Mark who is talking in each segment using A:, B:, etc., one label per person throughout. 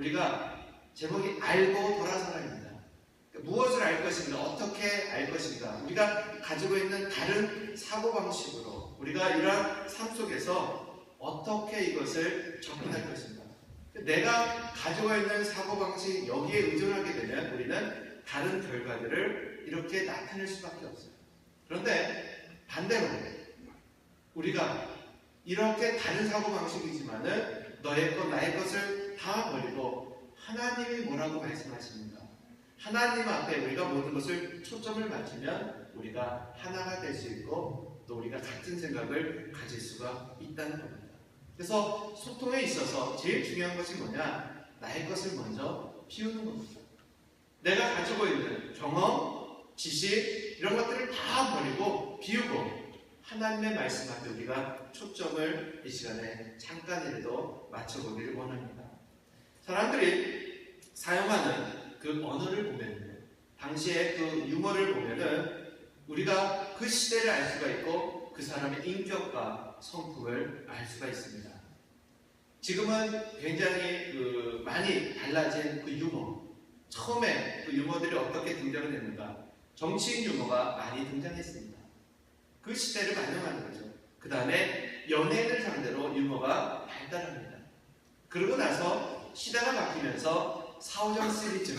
A: 우리가 제목이 알고 돌아서라입니다. 그러니까 무엇을 알 것인가, 어떻게 알 것인가, 우리가 가지고 있는 다른 사고 방식으로 우리가 이러한 삶 속에서 어떻게 이것을 접근할 것인가. 내가 가지고 있는 사고 방식 여기에 의존하게 되면 우리는 다른 결과들을 이렇게 나타낼 수밖에 없어요. 그런데 반대로 우리가 이렇게 다른 사고 방식이지만은 너의 것 나의 것을 다 버리고 하나님이 뭐라고 말씀하십니까? 하나님 앞에 우리가 모든 것을 초점을 맞추면 우리가 하나가 될 수 있고 또 우리가 같은 생각을 가질 수가 있다는 겁니다. 그래서 소통에 있어서 제일 중요한 것이 뭐냐? 나의 것을 먼저 비우는 겁니다. 내가 가지고 있는 경험, 지식 이런 것들을 다 버리고 비우고 하나님의 말씀 앞에 우리가 초점을 이 시간에 잠깐이라도 맞춰보기를 원합니다. 사람들이 사용하는 그 언어를 보면 당시의 그 유머를 보면은 우리가 그 시대를 알 수가 있고 그 사람의 인격과 성품을 알 수가 있습니다. 지금은 굉장히 그 많이 달라진 그 유머. 처음에 그 유머들이 어떻게 등장을 했는가? 정치인 유머가 많이 등장했습니다. 그 시대를 반영하는 거죠. 그 다음에 연예인을 상대로 유머가 발달합니다. 그러고 나서 시대가 바뀌면서 사오정 시리즈,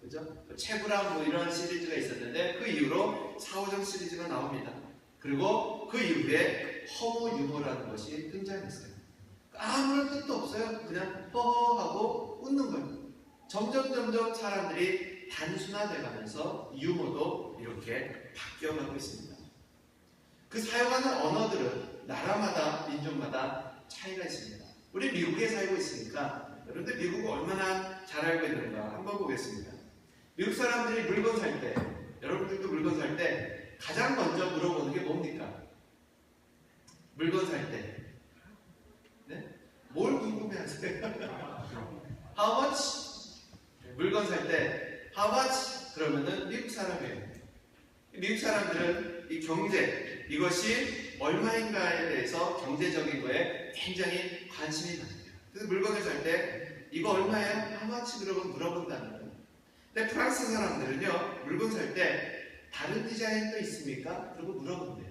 A: 그죠? 채구랑 뭐 이런 시리즈가 있었는데 그 이후로 사오정 시리즈가 나옵니다. 그리고 그 이후에 허무 유머라는 것이 등장했어요. 아무런 뜻도 없어요. 그냥 허허하고 웃는 거예요. 점점 점점 사람들이 단순화돼가면서 유머도 이렇게 바뀌어가고 있습니다. 그 사용하는 언어들은 나라마다 민족마다 차이가 있습니다. 우리 미국에 살고 있으니까 여러분들 미국을 얼마나 잘 알고 있는가 한번 보겠습니다. 미국 사람들이 물건 살 때, 여러분들도 물건 살 때 가장 먼저 물어보는 게 뭡니까? 물건 살 때. 네? 뭘 궁금해하세요? How much? 물건 살 때 How much? 그러면은 미국 사람이에요. 미국 사람들은 이 경제 이것이 얼마인가에 대해서 경제적인 거에 굉장히 관심이 많아요. 그래서 물건을 살 때 이거? How much? 그러고 물어본다는 거예요. 근데 프랑스 사람들은요 물건 살 때 다른 디자인도 있습니까? 그리고 물어본대요.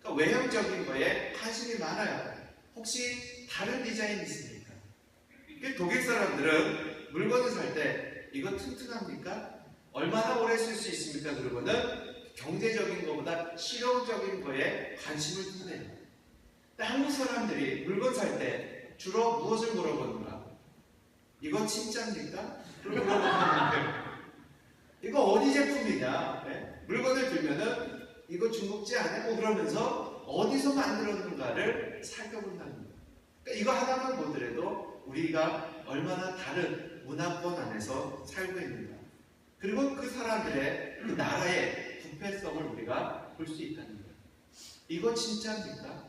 A: 그러니까 외형적인 거에 관심이 많아요. 혹시 다른 디자인 있습니까? 독일 사람들은 물건을 살 때 이거 튼튼합니까? 얼마나 오래 쓸 수 있습니까? 그러고는 경제적인 것보다 실용적인 거에 관심을. 근데 한국 사람들이 물건 살 때 주로 무엇을 물어보는가? 이거 진짜입니까? 이거 어디 제품이냐? 네? 물건을 들면은 이거 중국제 아니고 그러면서 어디서 만들었는가를 살펴본다는 거예요. 그러니까 이거 하나만 보더라도 우리가 얼마나 다른 문화권 안에서 살고 있는가. 그리고 그 사람들의 그 나라의 부패성을 우리가 볼 수 있다는 거예요. 이거 진짜입니까?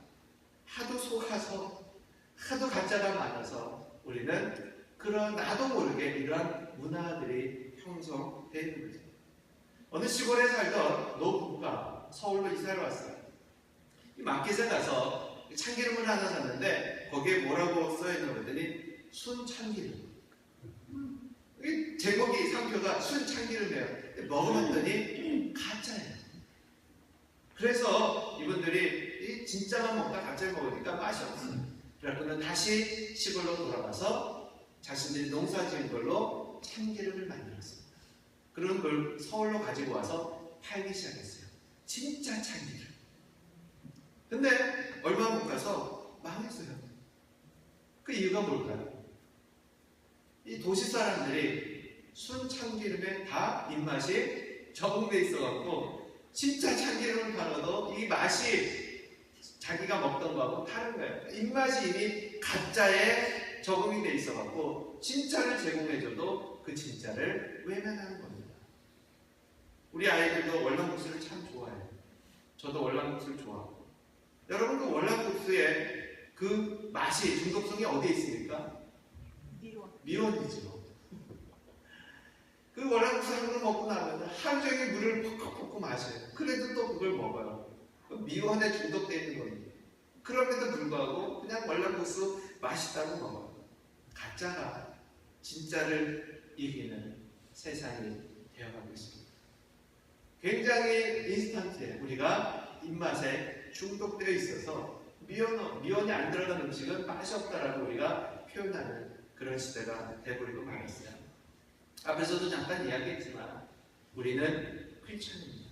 A: 하도 속아서, 하도 가짜가 많아서 우리는 그런 나도 모르게 이러한 문화들이 형성되어 있는 거죠. 어느 시골에 살던 노 부부가 서울로 이사를 왔어요. 이 마켓에 가서 참기름을 하나 샀는데 거기에 뭐라고 써있는 거더니 순참기름. 이 제목이 상표가 순참기름이에요. 먹어봤더니 가짜예요. 그래서 이분들이 이 진짜만 먹다 가짜를 먹으니까 맛이 없어요. 그래서 다시 시골로 돌아가서 자신들이 농사 지은 걸로 참기름을 만들었습니다. 그런 걸 서울로 가지고 와서 팔기 시작했어요. 진짜 참기름. 근데 얼마 못 가서 망했어요. 그 이유가 뭘까요? 이 도시 사람들이 순 참기름에 다 입맛이 적응돼 있어갖고 진짜 참기름을 팔아도 이 맛이 자기가 먹던 거하고 다른 거예요. 입맛이 이미 가짜에 적응이 돼 있어 갖고 진짜를 제공해줘도 그 진짜를 외면하는 겁니다. 우리 아이들도 월남국수를 참 좋아해요. 저도 월남국수를 좋아하고. 여러분 그 월남국수의 그 맛이 중독성이 어디에 있습니까?
B: 미워.
A: 미원이죠. 그 월남국수 한 그릇 먹고 나면 하루 종일 물을 퍽퍽 볶고 마셔요. 그래도 또 그걸 먹어요. 그 미원에 중독되어 있는 겁니다. 그럼에도 불구하고 그냥 월남국수 맛있다고 먹어요. 가짜가 진짜를 이기는 세상이 되어가고 있습니다. 굉장히 인스턴트해 우리가 입맛에 중독되어 있어서 미원, 미원이 안 들어간 음식은 맛이 없다라고 우리가 표현하는 그런 시대가 되버리고 말았어요. 앞에서도 잠깐 이야기했지만 우리는 크리스천입니다.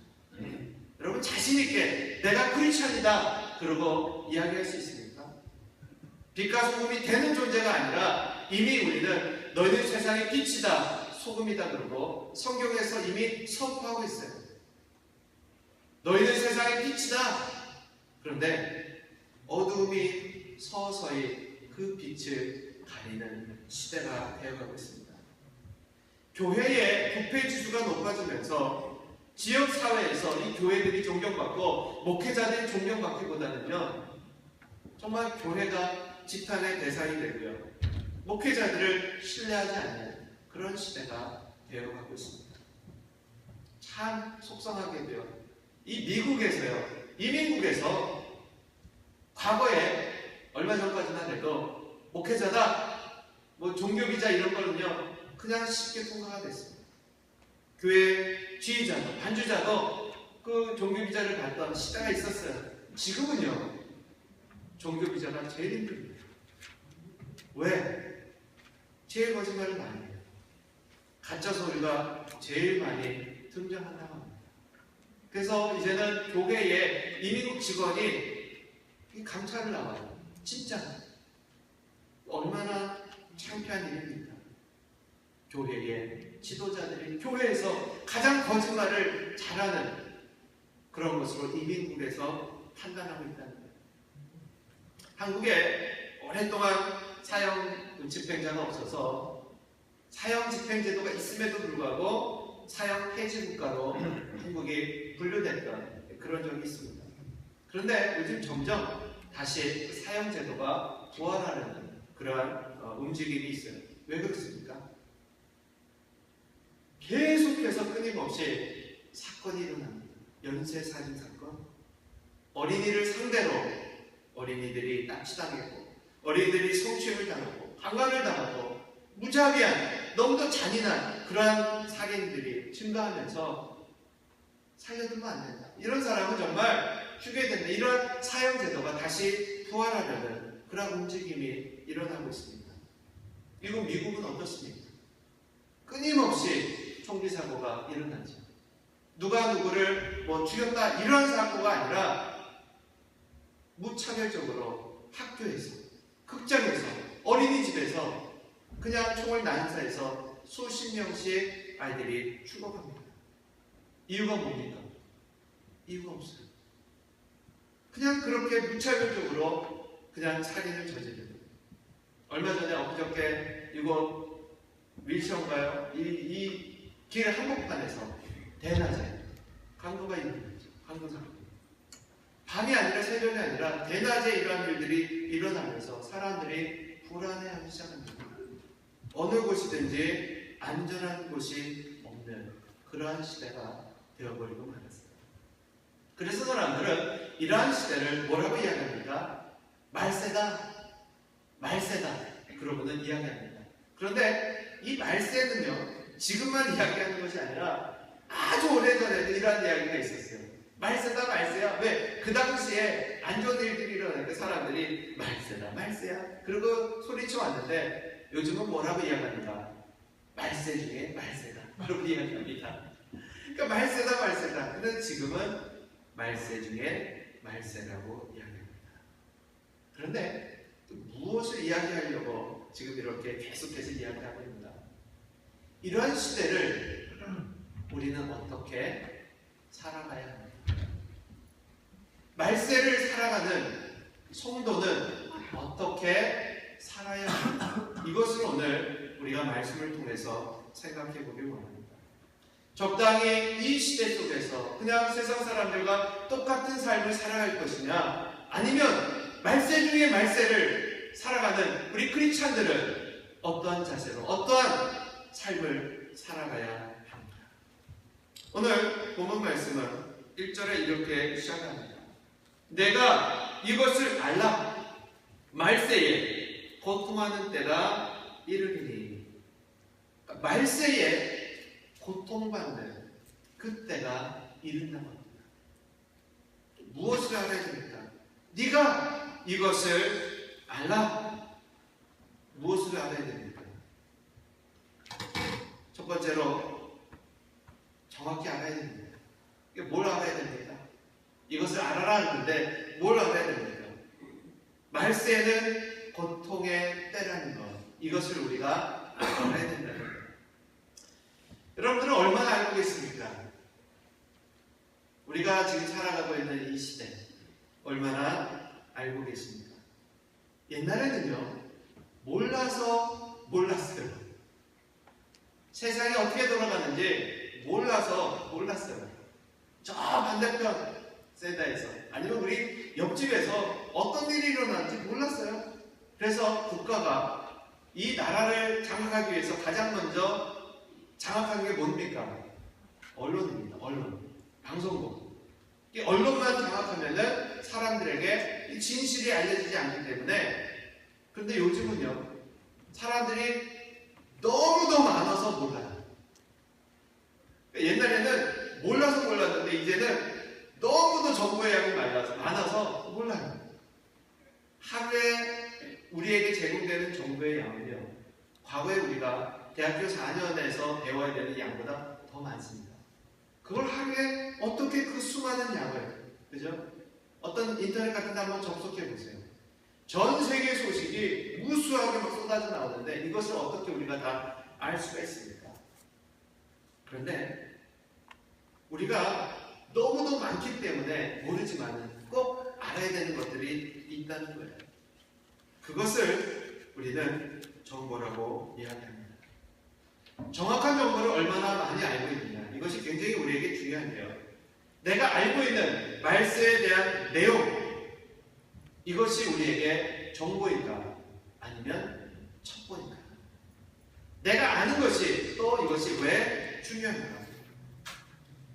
A: 여러분 자신 있게 내가 크리스천이다 그러고 이야기할 수 있습니까? 빛과 소금이 되는 존재가 아니라 이미 우리는 너희는 세상의 빛이다 소금이다 그러고 성경에서 이미 선포하고 있어요. 너희는 세상의 빛이다. 그런데 어두움이 서서히 그 빛을 가리는 시대가 되어가고 있습니다. 교회의 부패 지수가 높아지면서 지역 사회에서 이 교회들이 존경받고 목회자들이 존경받기보다는요 정말 교회가 지탄의 대상이 되고요 목회자들을 신뢰하지 않는 그런 시대가 되어가고 있습니다. 참 속상하게도요. 이 미국에서요, 이민국에서 과거에 얼마 전까지만 해도 목회자다, 뭐 종교비자 이런 거는요, 그냥 쉽게 통과가 됐습니다. 교회 지휘자도, 반주자도 그 종교 비자를 받던 시대가 있었어요. 지금은요, 종교 비자가 제일 힘듭니다. 왜? 제일 거짓말을 많이 해요. 가짜 소리가 제일 많이 등장한다고 합니다. 그래서 이제는 교회에 이민국 직원이 이 감찰을 나와요. 진짜 얼마나 창피한 일입니까? 교회의 지도자들이 교회에서 가장 거짓말을 잘하는 그런 것으로 이 민국에서 판단하고 있다는 거예요. 한국에 오랫동안 사형 집행자가 없어서 사형 집행제도가 있음에도 불구하고 사형 폐지 국가로 한국이 분류됐던 그런 적이 있습니다. 그런데 요즘 점점 다시 사형 제도가 부활하는 그러한 어, 움직임이 있어요. 왜 그렇습니까? 계속해서 끊임없이 사건이 일어납니다. 연쇄 살인 사건, 어린이를 상대로 어린이들이 납치당했고, 어린이들이 성추행을 당하고, 강간을 당하고, 무자비한 너무도 잔인한 그러한 살인들이 증가하면서 살려두면 안 된다. 이런 사람은 정말 죽여야 된다. 이런 사형 제도가 다시 부활하려는 그런 움직임이 일어나고 있습니다. 미국 미국은 어떻습니까? 끊임없이 총기 사고가 일어나죠. 누가 누구를 뭐 죽였다 이런 사고가 아니라 무차별적으로 학교에서, 극장에서, 어린이집에서 그냥 총을 난사해서 수십 명씩 아이들이 죽어갑니다. 이유가 뭡니까? 이유가 없어요. 그냥 그렇게 무차별적으로 그냥 살인을 저지르는 얼마 전에 엊그저께 이곳 밀시온가요? 이, 이 길 한복판에서 대낮에 강도가 일어났죠. 강도 사건. 밤이 아니라 새벽이 아니라 대낮에 이러한 일들이 일어나면서 사람들이 불안해하기 시작합니다. 어느 곳이든지 안전한 곳이 없는 그러한 시대가 되어버리고 말았어요. 그래서 사람들은 이러한 시대를 뭐라고 이야기합니까? 말세다. 말세다. 그러고는 이야기합니다. 그런데 이 말세는요, 지금만 이야기하는 것이 아니라 아주 오래전에도 이러한 이야기가 있었어요. 말세다, 말세야. 왜? 그 당시에 안 좋은 일들이 일어나니까 사람들이 말세다, 말세야. 그리고 소리쳐 왔는데 요즘은 뭐라고 이야기합니까? 말세 중에 말세다. 그렇게 이야기합니다. 그러니까 말세다, 말세다. 근데 지금은 말세 중에 말세라고 이야기합니다. 그런데 또 무엇을 이야기하려고 지금 이렇게 계속해서 이야기하고 있는가? 이러한 시대를 우리는 어떻게 살아가야 합니까? 말세를 살아가는 성도는 어떻게 살아야 합니까? 이것을 오늘 우리가 말씀을 통해서 생각해 보길 원합니다. 적당히 이 시대 속에서 그냥 세상 사람들과 똑같은 삶을 살아갈 것이냐 아니면 말세 중에 말세를 살아가는 우리 크리스찬들은 어떠한 자세로 어떠한 삶을 살아가야 합니다. 오늘 본문 말씀은 1절에 이렇게 시작합니다. 내가 이것을 알라 말세에 고통하는 때가 이르리니 말세에 고통받는 그때가 이른다고 합니다. 무엇을 알아야 됩니까? 네가 이것을 알라. 무엇을 알아야 됩니까? 첫 번째로 정확히 알아야 됩니다. 이게 뭘 알아야 됩니까? 이것을 알아라 하는데 뭘 알아야 됩니까? 말세는 고통의 때라는 것. 이것을 우리가 알아야 된다는 것. 여러분들은 얼마나 알고 계십니까? 우리가 지금 살아가고 있는 이 시대 얼마나 알고 계십니까? 옛날에는요 몰라서 몰랐어요. 세상이 어떻게 돌아가는지 몰라서 몰랐어요. 저 반대편 세다에서 아니면 우리 옆집에서 어떤 일이 일어나는지 몰랐어요. 그래서 국가가 이 나라를 장악하기 위해서 가장 먼저 장악한 게 뭡니까? 언론입니다. 언론. 방송국. 이 언론만 장악하면은 사람들에게 이 진실이 알려지지 않기 때문에 그런데 요즘은요 사람들이 너무도 많아서 몰라요. 옛날에는 몰라서 몰랐는데 이제는 너무도 정보의 양이 많아서, 많아서 몰라요. 하루에 우리에게 제공되는 정보의 양은요 과거에 우리가 대학교 4년에서 배워야 되는 양보다 더 많습니다. 그걸 하루에 어떻게 그 수많은 양을, 그죠? 어떤 인터넷 같은 데 한번 접속해 보세요. 전 세계 소식이 무수하게 막 쏟아져 나오는데 이것을 어떻게 우리가 다 알 수가 있습니까? 그런데 우리가 너무도 많기 때문에 모르지만 꼭 알아야 되는 것들이 있다는 거예요. 그것을 우리는 정보라고 이야기합니다. 정확한 정보를 얼마나 많이 알고 있느냐 이것이 굉장히 우리에게 중요한데요. 내가 알고 있는 말세에 대한 내용 이것이 우리에게 정보인가 아니면 첩보인가? 내가 아는 것이 또 이것이 왜 중요한가?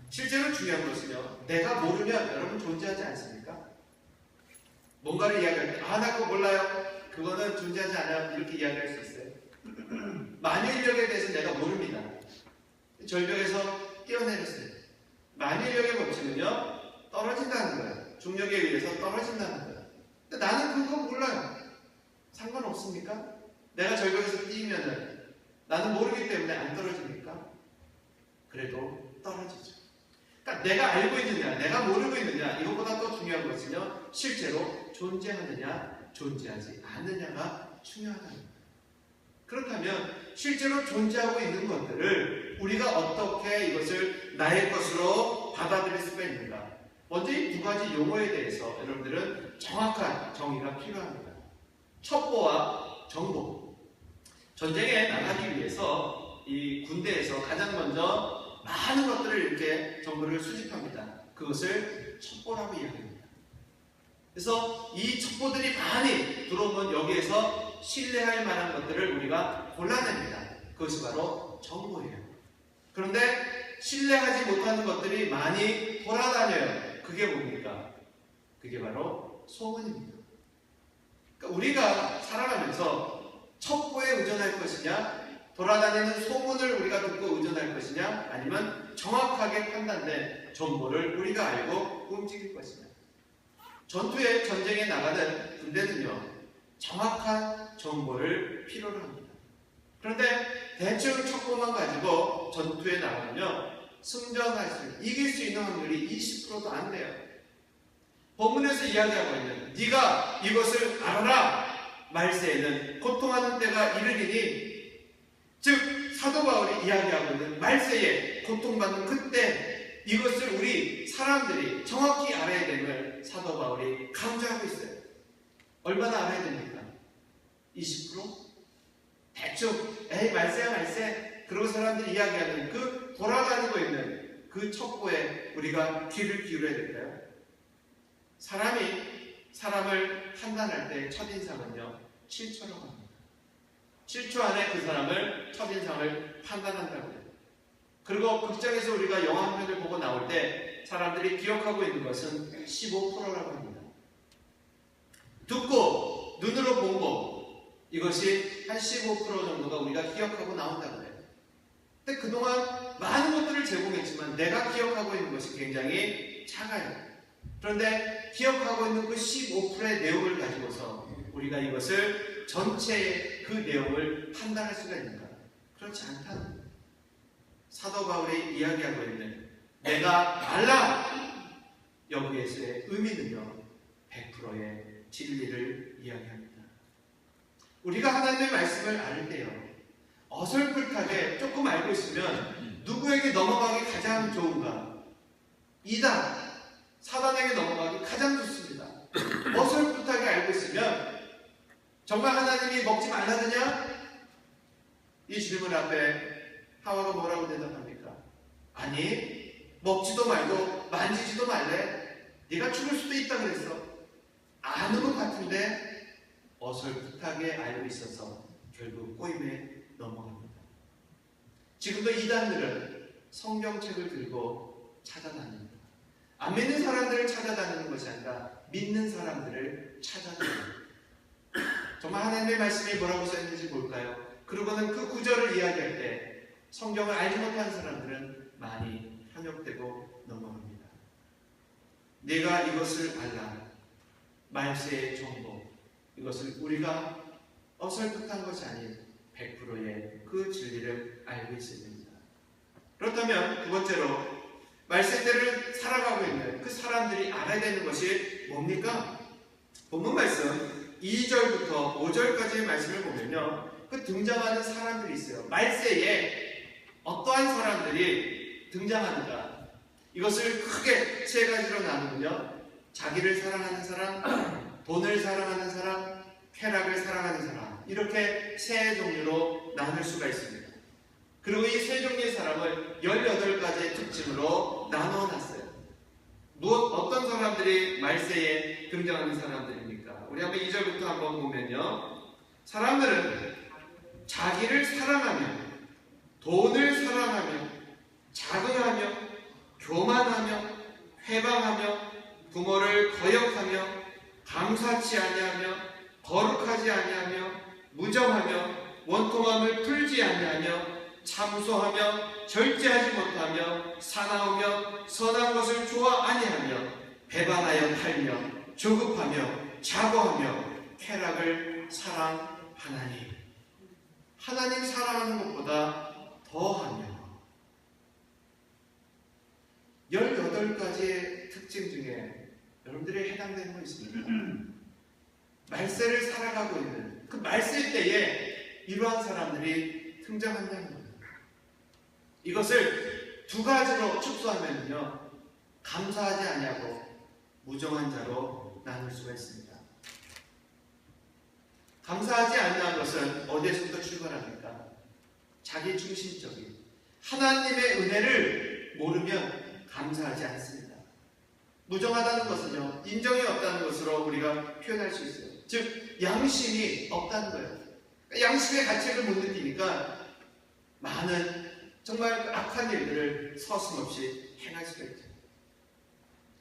A: 실제로 중요한 것은요. 내가 모르면 여러분 존재하지 않습니까? 뭔가를 이야기할 때, 아, 나 그거 몰라요. 그거는 존재하지 않아요. 이렇게 이야기할 수 있어요. 만유인력에 대해서 내가 모릅니다. 절벽에서 뛰어내렸어요. 만유인력의 법칙은요, 떨어진다는 거예요. 중력에 의해서 떨어진다는 거예요. 근데 나는 그거 몰라요. 상관없습니까? 내가 절벽에서 뛰면은 나는 모르기 때문에 안 떨어집니까? 그래도 떨어지죠. 그러니까 내가 알고 있느냐, 내가 모르고 있느냐, 이것보다 더 중요한 것은요, 실제로 존재하느냐, 존재하지 않느냐가 중요하다는 거예요. 그렇다면 실제로 존재하고 있는 것들을 우리가 어떻게 이것을 나의 것으로 받아들일 수가 있는가? 먼저 이 두 가지 용어에 대해서 여러분들은 정확한 정의가 필요합니다. 첩보와 정보. 전쟁에 나가기 위해서 이 군대에서 가장 먼저 많은 것들을 이렇게 정보를 수집합니다. 그것을 첩보라고 이야기합니다. 그래서 이 첩보들이 많이 들어오면 여기에서 신뢰할 만한 것들을 우리가 골라냅니다. 그것이 바로 정보예요. 그런데 신뢰하지 못하는 것들이 많이 돌아다녀요. 그게 뭡니까? 그게 바로 소문입니다. 그러니까 우리가 살아가면서 첩보에 의존할 것이냐, 돌아다니는 소문을 우리가 듣고 의존할 것이냐, 아니면 정확하게 판단된 정보를 우리가 알고 움직일 것이냐. 전투에 전쟁에 나가는 군대는요, 정확한 정보를 필요로 합니다. 그런데 대충 첩보만 가지고 전투에 나가면요, 승전할 수, 이길 수 있는 확률이 20%도 안 돼요. 본문에서 이야기하고 있는 네가 이것을 알아라 말세에는 고통하는 때가 이르리니 즉 사도 바울이 이야기하고 있는 말세에 고통받는 그때 이것을 우리 사람들이 정확히 알아야 됨을 사도 바울이 강조하고 있어요. 얼마나 알아야 됩니까? 20%? 대충 에이 말세야 말세 그러고 사람들이 이야기하는 그 돌아다니고 있는 그 첩보에 우리가 귀를 기울여야 될까요? 사람이 사람을 판단할 때 첫인상은요 7초라고 합니다. 7초 안에 그 사람을 첫인상을 판단한다고요. 그리고 극장에서 우리가 영화 한 편을 보고 나올 때 사람들이 기억하고 있는 것은 15%라고 합니다. 듣고 눈으로 본 거 이것이 한 15% 정도가 우리가 기억하고 나온다고 해요. 근데 그동안 많은 것들을 제공했지만 내가 기억하고 있는 것이 굉장히 작아요. 그런데 기억하고 있는 그 15%의 내용을 가지고서 우리가 이것을 전체의 그 내용을 판단할 수가 있는가? 그렇지 거예요. 사도 바울이 이야기하고 있는 내가 알라 여기에서의 의미는요 100%의 진리를 이야기합니다. 우리가 하나님의 말씀을 알 때요 어설프하게 조금 알고 있으면 누구에게 넘어가기 가장 좋은가? 이단 사단에게 넘어가기 가장 좋습니다. 어설프하게 알고 있으면 정말 하나님이 먹지 말라느냐? 이 질문 앞에 하와가 뭐라고 대답합니까? 아니 먹지도 말고 만지지도 말래. 네가 죽을 수도 있다 그랬어. 아는 것 같은데 어설프하게 알고 있어서 결국 꼬임에 넘어갑니다. 지금도 이단들은 성경책을 들고 찾아다닙니다. 안 믿는 사람들을 찾아다니는 것이 아니라 믿는 사람들을 찾아다닙니다. 정말 하나님의 말씀이 뭐라고 써있는지 볼까요? 그러고는 그 구절을 이야기할 때 성경을 알지 못한 사람들은 많이 현혹되고 넘어갑니다. 내가 이것을 알라. 말세의 정보. 이것을 우리가 어설프한 것이 아닌 100%의 그 진리를 알고 있어야 됩니다. 그렇다면 두 번째로 말세대를 살아가고 있는 그 사람들이 알아야 되는 것이 뭡니까? 본문 말씀 2절부터 5절까지의 말씀을 보면요. 그 등장하는 사람들이 있어요. 말세에 어떠한 사람들이 등장하는가? 이것을 크게 세 가지로 나누면요. 자기를 사랑하는 사람, 돈을 사랑하는 사람, 쾌락을 사랑하는 사람. 이렇게 세 종류로 나눌 수가 있습니다. 그리고 이 세 종류의 사람을 18가지의 특징으로 나누어 놨어요. 무엇, 어떤 사람들이 말세에 등장하는 사람들입니까? 우리 한번 2절부터 한번 보면요. 사람들은 자기를 사랑하며, 돈을 사랑하며, 자긍하며, 교만하며, 회방하며, 부모를 거역하며, 감사치 아니하며, 거룩하지 아니하며, 무정하며, 원통함을 풀지 아니하며, 참소하며 절제하지 못하며 사나우며 선한 것을 좋아 아니하며 배반하여 팔며 조급하며 자고하며 쾌락을 사랑하나니. 하나님 사랑하는 것보다 더하며 18가지의 특징 중에 여러분들이 해당되는 거 있습니다. 말세를 살아가고 있는 그 말세 때에 이러한 사람들이 등장한다는 겁니다. 이것을 두 가지로 축소하면요. 감사하지 아니하고 무정한 자로 나눌 수가 있습니다. 감사하지 않는 것은 어디에서부터 출발합니까? 자기 중심적인 하나님의 은혜를 모르면 감사하지 않습니다. 무정하다는 것은요 인정이 없다는 것으로 우리가 표현할 수 있어요. 즉 양심이 없다는 거예요. 양심의 가치를 못 느끼니까 많은 정말 악한 일들을 서슴없이 행할 수가 있죠.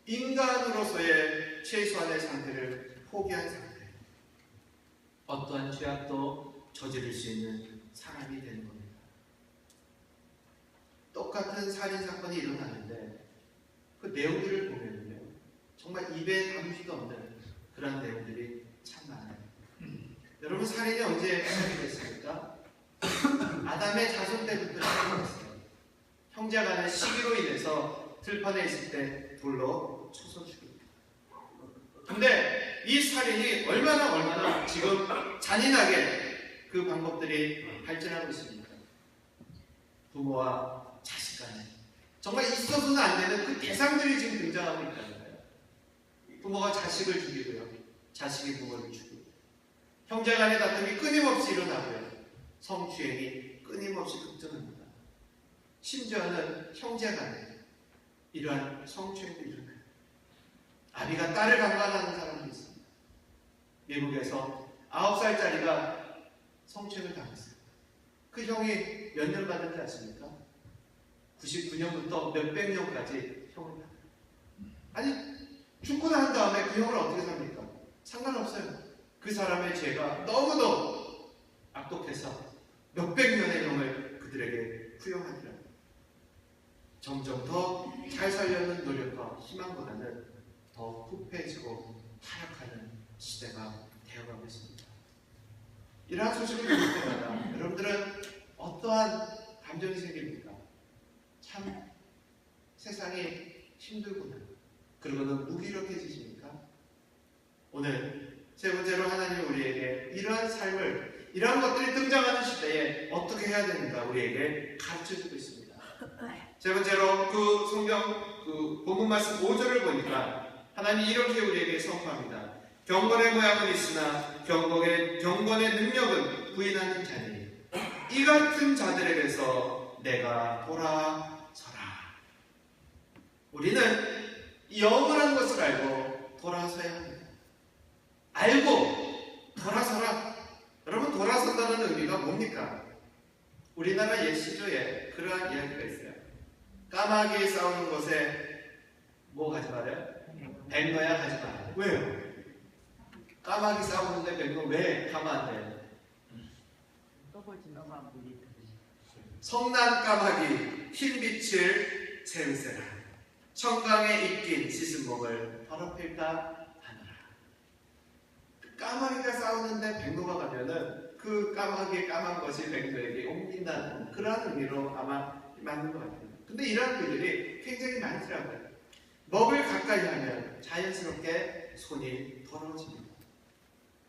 A: 인간으로서의 최소한의 상태를 포기한 상태. 어떠한 죄악도 저지를 수 있는 사람이 되는 겁니다. 똑같은 살인 사건이 일어나는데 그 내용들을 보면요 정말 입에 담을 수도 없는 그런 내용들이 참 많아요. 여러분 살인이 언제 시작이 됐습니까? 아담의 자손 때부터 시작했어요. 형제간의 시기로 인해서 들판에 있을 때 돌로 쳐서 죽입니다. 근데 이 살인이 얼마나 얼마나 지금 잔인하게 그 방법들이 발전하고 있습니다. 부모와 자식 간에 정말 있어서는 안 되는 그 대상들이 지금 등장하고 있다는 거예요. 부모가 자식을 죽이고요. 자식이 부모를 죽이고 형제 간의 다툼이 끊임없이 일어나고요. 성추행이 끊임없이 급증합니다. 심지어는 형제 간에 이러한 성추행도 일어나요. 아비가 딸을 강간하는 사람도 있습니다. 미국에서 9살짜리가 성추행을 당했어요. 그 형이 몇 년 받은지 아십니까? 99년부터 몇백 년까지 형을 받아요. 아니, 죽고 난 다음에 그 형을 어떻게 삽니까? 상관없어요. 그 사람의 죄가 너무도 악독해서 몇백 년의 형을 그들에게 투영하더라. 점점 더 잘 살려는 노력과 희망보다는 더 후패해지고 타락하는 시대가 되어가고 있습니다. 이러한 소식을 들을 때마다 여러분들은 어떠한 감정이 생깁니까? 참 세상이 힘들구나. 그러고는 무기력해지십니까? 오늘 세 번째로 하나님 우리에게 이러한 삶을 이러한 것들이 등장하는 시대에 어떻게 해야 되는가 우리에게 가르쳐주고 있습니다. 세 번째로 그 성경 그 본문 말씀 5절을 보니까 하나님이 이렇게 우리에게 선포합니다. 경건의 모양은 있으나 경건의, 경건의 능력은 부인하는 자니 이 같은 자들에게서 내가 돌아서라. 우리는 이 영원한 것을 알고 돌아서야 합니다. 알고 돌아서라. 여러분 돌아선다는 의미가 뭡니까? 우리나라 옛 시조에 그러한 이야기가 있어요. 까마귀 싸우는 것에 뭐 가지 말아요? 백거야 가지 마라. 왜요? 까마귀 싸우는데 백거 왜 가면 안 돼요?
B: 보기
A: 성난 까마귀 흰 빛을 세우세라. 청강에 입긴 씻은 몸을 더럽힐까 까마귀가 싸우는데 백로가 가면은 그 까마귀의 까만 것이 백로에게 옮긴다는 그러한 의미로 아마 맞는 것 같아요. 근데 이런 글들이 굉장히 많더라고요. 먹을 가까이 하면 자연스럽게 손이 더러워집니다.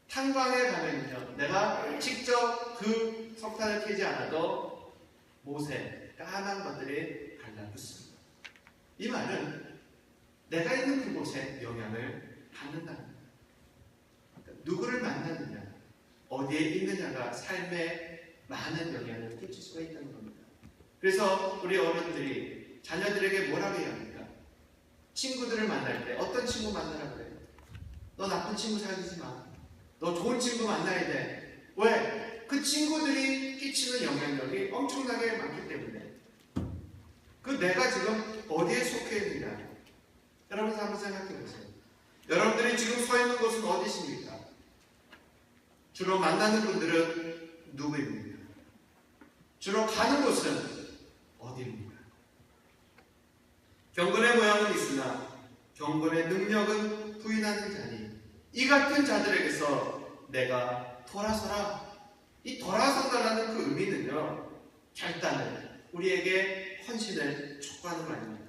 A: 탄광에 가면요, 내가 직접 그 석탄을 캐지 않아도 못에 까만 것들이 달라붙습니다. 이 말은 내가 있는 그곳에 영향을 받는다는. 그러니까 누구를 만나느냐, 어디에 있느냐가 삶에 많은 영향을 끼칠 수가 있다는 겁니다. 그래서 우리 어른들이 자녀들에게 뭐라고 해야 합니까? 친구들을 만날 때 어떤 친구 만나라고 그래요? 너 나쁜 친구 사귀지 마. 너 좋은 친구 만나야 돼. 왜? 그 친구들이 끼치는 영향력이 엄청나게 많기 때문에 그 내가 지금 어디에 속해 있느냐 여러분 한번 생각해 보세요 여러분들이 지금 서 있는 곳은 어디십니까? 주로 만나는 분들은 누구입니까? 주로 가는 곳은 어디입니까? 경건의 모양은 있으나 경건의 능력은 부인하는 자니 이 같은 자들에게서 내가 돌아서라 이 돌아선다라는 그 의미는요, 결단을, 우리에게 헌신을 촉구하는 거 아닙니까?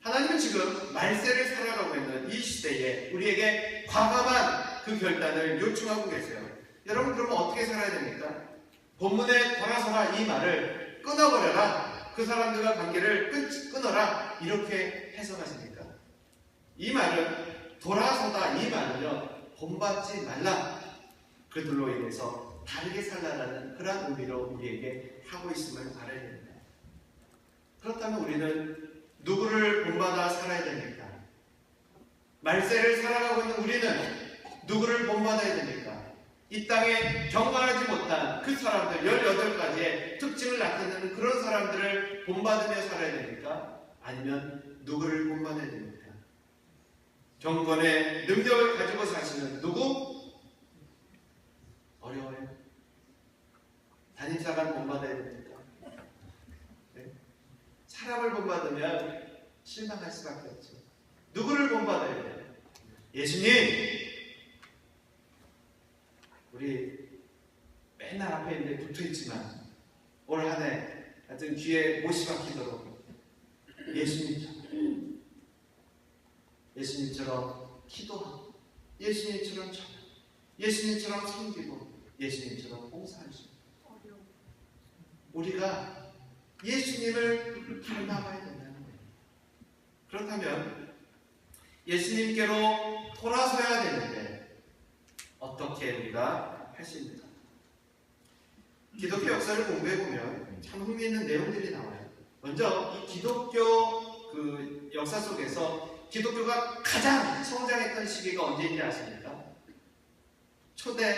A: 하나님은 지금 말세를 살아가고 있는 이 시대에 우리에게 과감한 그 결단을 요청하고 계세요. 여러분, 그러면 어떻게 살아야 됩니까? 본문에 돌아서라 이 말을 끊어버려라. 그 사람들과 관계를 끊, 끊어라. 이렇게 해석하십니까? 이 말은 돌아서다 이 말은요, 본받지 말라. 그들로 인해서 다르게 살라라는 그런 의미로 우리에게 하고 있음을 알아야 됩니다. 그렇다면 우리는 누구를 본받아 살아야 됩니까? 말세를 살아가고 있는 우리는 누구를 본받아야 됩니까? 이 땅에 경건하지 못한 그 사람들 18가지의 특징을 나타내는 그런 사람들을 본받으며 살아야 됩니까? 아니면 누구를 본받아야 됩니까? 경건의 능력을 가지고 사시는 누구? 어려워요. 담임사관 본받아야 됩니까? 네? 사람을 본받으면 실망할 수밖에 없죠. 누구를 본받아야 돼요? 예수님! 우리 맨날 앞에 있는데 붙어있지만 올 한 해 하여튼 귀에 못이 박히도록 예수님처럼 예수님처럼 기도하고 예수님처럼 전하고 예수님처럼 섬기고 예수님처럼 봉사하시고 우리가 예수님을 닮아가야 된다는 거예요. 그렇다면 예수님께로 돌아서야 되는데 어떻게 우리가 할 수 있는가? 기독교 역사를 공부해 보면 참 흥미있는 내용들이 나와요. 먼저 이 기독교 그 역사 속에서 기독교가 가장 성장했던 시기가 언제인지 아십니까? 초대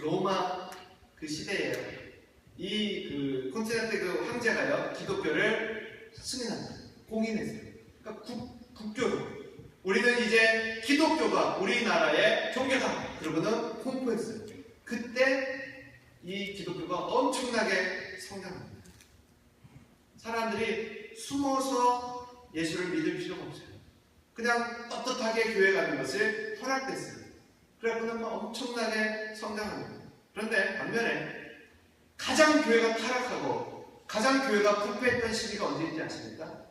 A: 로마 그 시대예요. 이 그 콘티넨트 그 황제가요 기독교를 승인한다. 공인했어요. 그러니까 국, 국교로 우리는 이제 기독교가 우리나라의 종교다. 그러고는 홍보했어요. 그때 이 기독교가 엄청나게 성장합니다. 사람들이 숨어서 예수를 믿을 필요가 없어요. 그냥 떳떳하게 교회 가는 것을 허락됐어요. 그래갖고는 막 엄청나게 거예요. 그런데 반면에 가장 교회가 타락하고 가장 교회가 부패했던 시기가 언제인지 아십니까?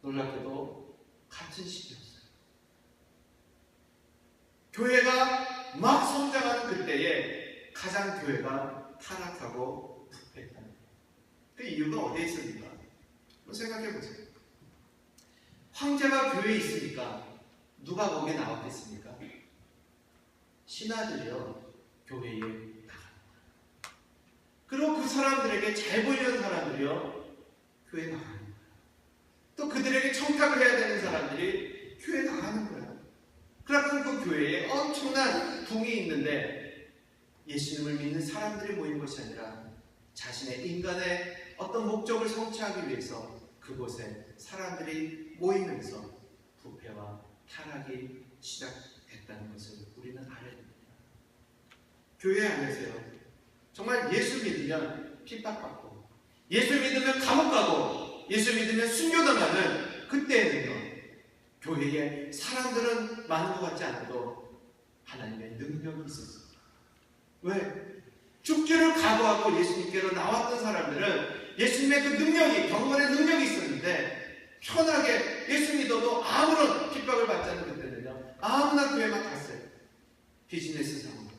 A: 놀랍게도 같은 시기였어요. 교회가 막 성장하는 그때에 가장 교회가 타락하고 부패했다는. 그 이유가 어디에 있습니까? 한번 생각해 보세요. 황제가 교회에 있으니까 누가 거기에 나왔겠습니까? 신하들이요 교회에 나갑니다. 그리고 그 사람들에게 잘 보이는 사람들이요 교회에 나가는 거예요. 또 그들에게 청탁을 해야 되는 사람들이 교회에 나가는 거예요. 그러면 그 교회에 엄청난 붕이 있는데 예수님을 믿는 사람들이 모인 것이 아니라 자신의 인간의 어떤 목적을 성취하기 위해서 그곳에 사람들이 모이면서 부패와 타락이 시작됐다는 것을 우리는 알아야 됩니다. 교회 안에서요. 정말 예수 믿으면 핍박받고 예수 믿으면 감옥 가고 예수 믿으면 순교당하는 그때에는요. 교회에 사람들은 많은 것 같지 않아도 하나님의 능력이 있었습니다. 왜? 죽기를 각오하고 예수님께로 나왔던 사람들은 예수님의 그 능력이 경건의 능력이 있었는데 편하게 예수 믿어도 아무런 핍박을 받지 않는 그때는요 아무나 교회만 갔어요 비즈니스 상으로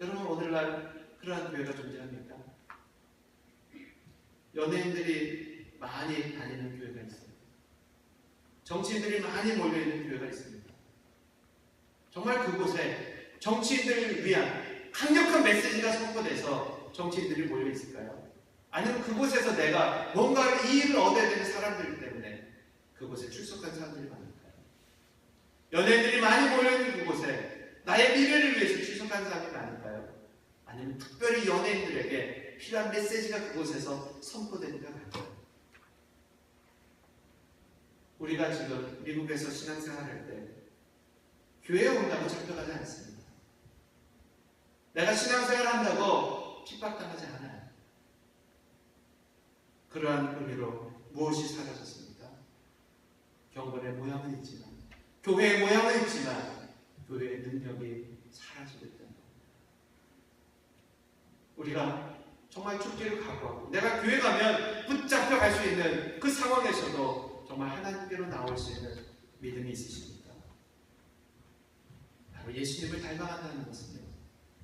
A: 여러분 오늘날 그러한 교회가 존재합니까? 연예인들이 많이 다니는 교회가 있어요 정치인들이 많이 몰려있는 교회가 있습니다 정말 그곳에 정치인들을 위한 강력한 메시지가 선포돼서 정치인들이 몰려 있을까요? 아니면 그곳에서 내가 뭔가 이익을 얻어야 되는 사람들 때문에 그곳에 출석한 사람들이 많을까요? 연예인들이 많이 몰려있는 그곳에 나의 미래를 위해서 출석한 사람이 많을까요? 아니면 특별히 연예인들에게 필요한 메시지가 그곳에서 선포되니까 갈까요? 우리가 지금 미국에서 신앙생활할 때 교회에 온다고 잡혀가지 않습니다. 내가 신앙생활 한다고 핍박당하지 않아요. 그러한 의미로 무엇이 사라졌습니까? 경건의 모양은 있지만, 교회의 모양은 있지만, 교회의 능력이 사라지고 있다는 겁니다. 우리가 정말 죽기를 각오하고, 내가 교회 가면 붙잡혀 갈 수 있는 그 상황에서도 정말 하나님께로 나올 수 있는 믿음이 있으십니까? 바로 예수님을 닮아간다는 것은요.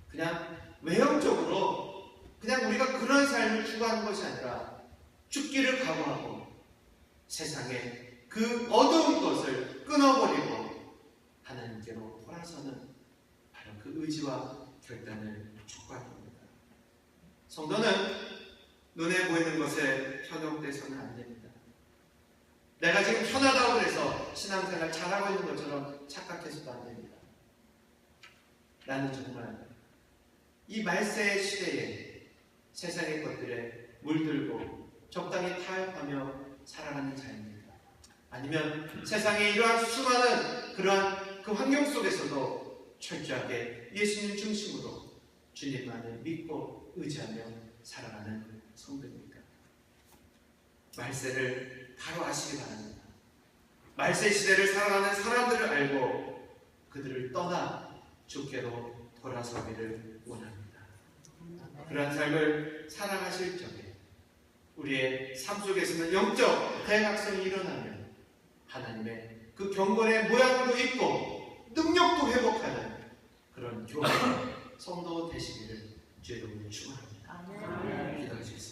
A: 그냥 외형적으로 그냥 우리가 그런 삶을 추구하는 것이 아니라 죽기를 각오하고 세상에 그 어두운 것을 끊어버리고 하나님께로 돌아서는 바로 그 의지와 결단을 촉구하는 겁니다. 성도는 눈에 보이는 것에 현혹돼서는 안 됩니다. 내가 지금 편하다고 해서 신앙생활 잘하고 있는 것처럼 착각해서도 안 됩니다. 나는 정말 이 말세의 시대에 세상의 것들에 물들고 적당히 타협하며 살아가는 자입니다. 아니면 세상의 이러한 수많은 그러한 그 환경 속에서도 철저하게 예수님 중심으로 주님만을 믿고 의지하며 살아가는 성도입니까? 말세를 바로 아시기 바랍니다. 말세 시대를 살아가는 사람들을 알고 그들을 떠나 주께로 돌아서기를 원합니다. 그러한 삶을 살아가실 적에 우리의 삶 속에서는 영적 대각성이 일어나면 하나님의 그 경건의 모양도 있고 능력도 회복하는 그런 교회 성도 되시기를 주의 이름으로 축원합니다.
B: 아멘.
A: 기도하시겠습니다.